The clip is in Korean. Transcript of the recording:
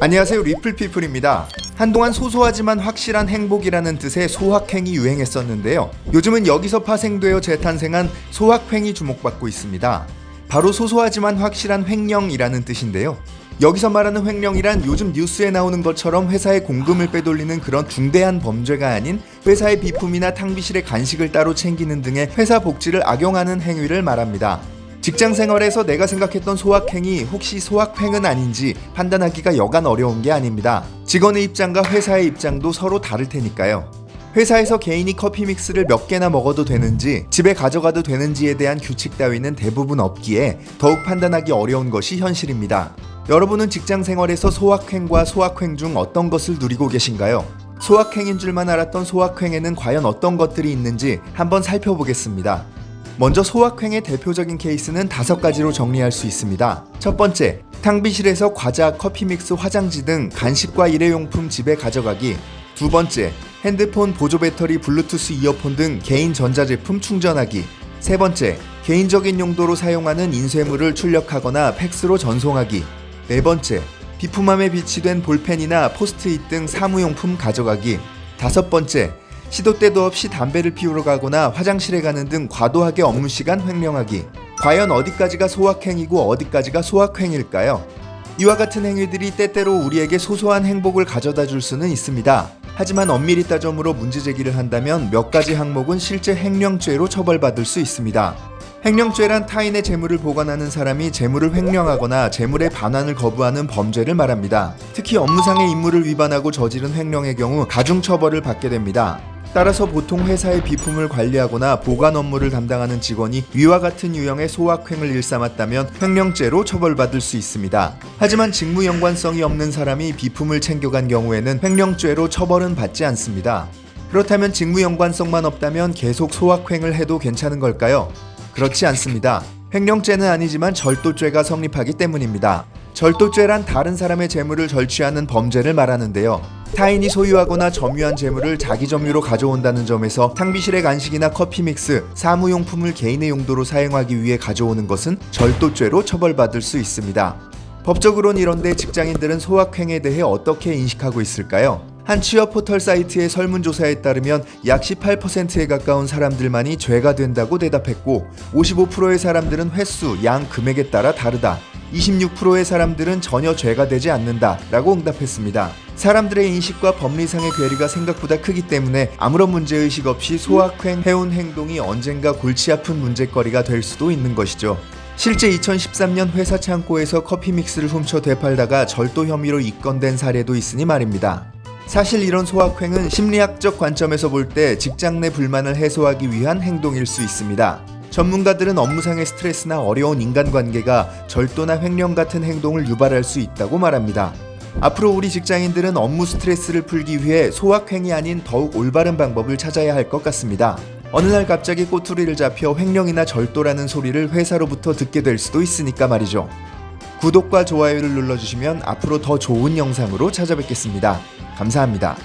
안녕하세요 리플피플입니다. 한동안 소소하지만 확실한 행복이라는 뜻의 소확행이 유행했었는데요. 요즘은 여기서 파생되어 재탄생한 소확행이 주목받고 있습니다. 바로 소소하지만 확실한 횡령이라는 뜻인데요. 여기서 말하는 횡령이란 요즘 뉴스에 나오는 것처럼 회사의 공금을 빼돌리는 그런 중대한 범죄가 아닌 회사의 비품이나 탕비실의 간식을 따로 챙기는 등의 회사 복지를 악용하는 행위를 말합니다. 직장 생활에서 내가 생각했던 소확행이 혹시 소확행은 아닌지 판단하기가 여간 어려운 게 아닙니다. 직원의 입장과 회사의 입장도 서로 다를 테니까요. 회사에서 개인이 커피 믹스를 몇 개나 먹어도 되는지 집에 가져가도 되는지에 대한 규칙 따위는 대부분 없기에 더욱 판단하기 어려운 것이 현실입니다. 여러분은 직장 생활에서 소확행과 소확행 중 어떤 것을 누리고 계신가요? 소확행인 줄만 알았던 소확행에는 과연 어떤 것들이 있는지 한번 살펴보겠습니다. 먼저 소확행의 대표적인 케이스는 다섯 가지로 정리할 수 있습니다. 첫 번째, 탕비실에서 과자, 커피 믹스, 화장지 등 간식과 일회용품 집에 가져가기. 두 번째, 핸드폰, 보조 배터리, 블루투스 이어폰 등 개인 전자제품 충전하기. 세 번째, 개인적인 용도로 사용하는 인쇄물을 출력하거나 팩스로 전송하기. 네 번째, 비품함에 비치된 볼펜이나 포스트잇 등 사무용품 가져가기. 다섯 번째, 시도 때도 없이 담배를 피우러 가거나 화장실에 가는 등 과도하게 업무 시간 횡령하기. 과연 어디까지가 소확행이고 어디까지가 소확행일까요? 이와 같은 행위들이 때때로 우리에게 소소한 행복을 가져다 줄 수는 있습니다. 하지만 엄밀히 따져물어 문제 제기를 한다면 몇 가지 항목은 실제 횡령죄로 처벌받을 수 있습니다. 횡령죄란 타인의 재물을 보관하는 사람이 재물을 횡령하거나 재물의 반환을 거부하는 범죄를 말합니다. 특히 업무상의 임무를 위반하고 저지른 횡령의 경우 가중 처벌을 받게 됩니다. 따라서 보통 회사의 비품을 관리하거나 보관 업무를 담당하는 직원이 위와 같은 유형의 소확행을 일삼았다면 횡령죄로 처벌받을 수 있습니다. 하지만 직무 연관성이 없는 사람이 비품을 챙겨간 경우에는 횡령죄로 처벌은 받지 않습니다. 그렇다면 직무 연관성만 없다면 계속 소확행을 해도 괜찮은 걸까요? 그렇지 않습니다. 횡령죄는 아니지만 절도죄가 성립하기 때문입니다. 절도죄란 다른 사람의 재물을 절취하는 범죄를 말하는데요. 타인이 소유하거나 점유한 재물을 자기 점유로 가져온다는 점에서 탕비실의 간식이나 커피 믹스, 사무용품을 개인의 용도로 사용하기 위해 가져오는 것은 절도죄로 처벌받을 수 있습니다. 법적으론 이런데 직장인들은 소확행에 대해 어떻게 인식하고 있을까요? 한 취업 포털 사이트의 설문조사에 따르면 약 18%에 가까운 사람들만이 죄가 된다고 대답했고 55%의 사람들은 횟수, 양, 금액에 따라 다르다. 26%의 사람들은 전혀 죄가 되지 않는다 라고 응답했습니다. 사람들의 인식과 법리상의 괴리가 생각보다 크기 때문에 아무런 문제의식 없이 소확행, 해온 행동이 언젠가 골치 아픈 문제거리가 될 수도 있는 것이죠. 실제 2013년 회사 창고에서 커피 믹스를 훔쳐 되팔다가 절도 혐의로 입건된 사례도 있으니 말입니다. 사실 이런 소확행은 심리학적 관점에서 볼 때 직장 내 불만을 해소하기 위한 행동일 수 있습니다. 전문가들은 업무상의 스트레스나 어려운 인간관계가 절도나 횡령 같은 행동을 유발할 수 있다고 말합니다. 앞으로 우리 직장인들은 업무 스트레스를 풀기 위해 소확행이 아닌 더욱 올바른 방법을 찾아야 할 것 같습니다. 어느 날 갑자기 꼬투리를 잡혀 횡령이나 절도라는 소리를 회사로부터 듣게 될 수도 있으니까 말이죠. 구독과 좋아요를 눌러주시면 앞으로 더 좋은 영상으로 찾아뵙겠습니다. 감사합니다.